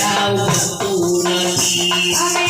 salva por aqui. Amém.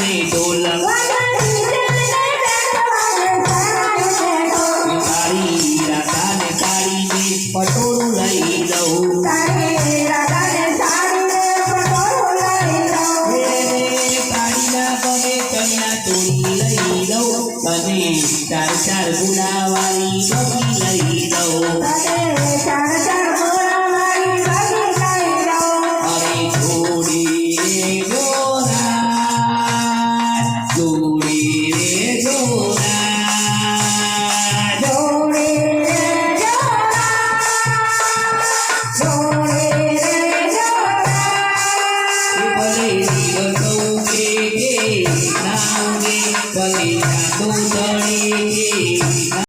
ની ડોલક તારી રાધાને પટોળું લઈ દઉં અને ચાર ચાર ગુનાવાળી લઈ દઉં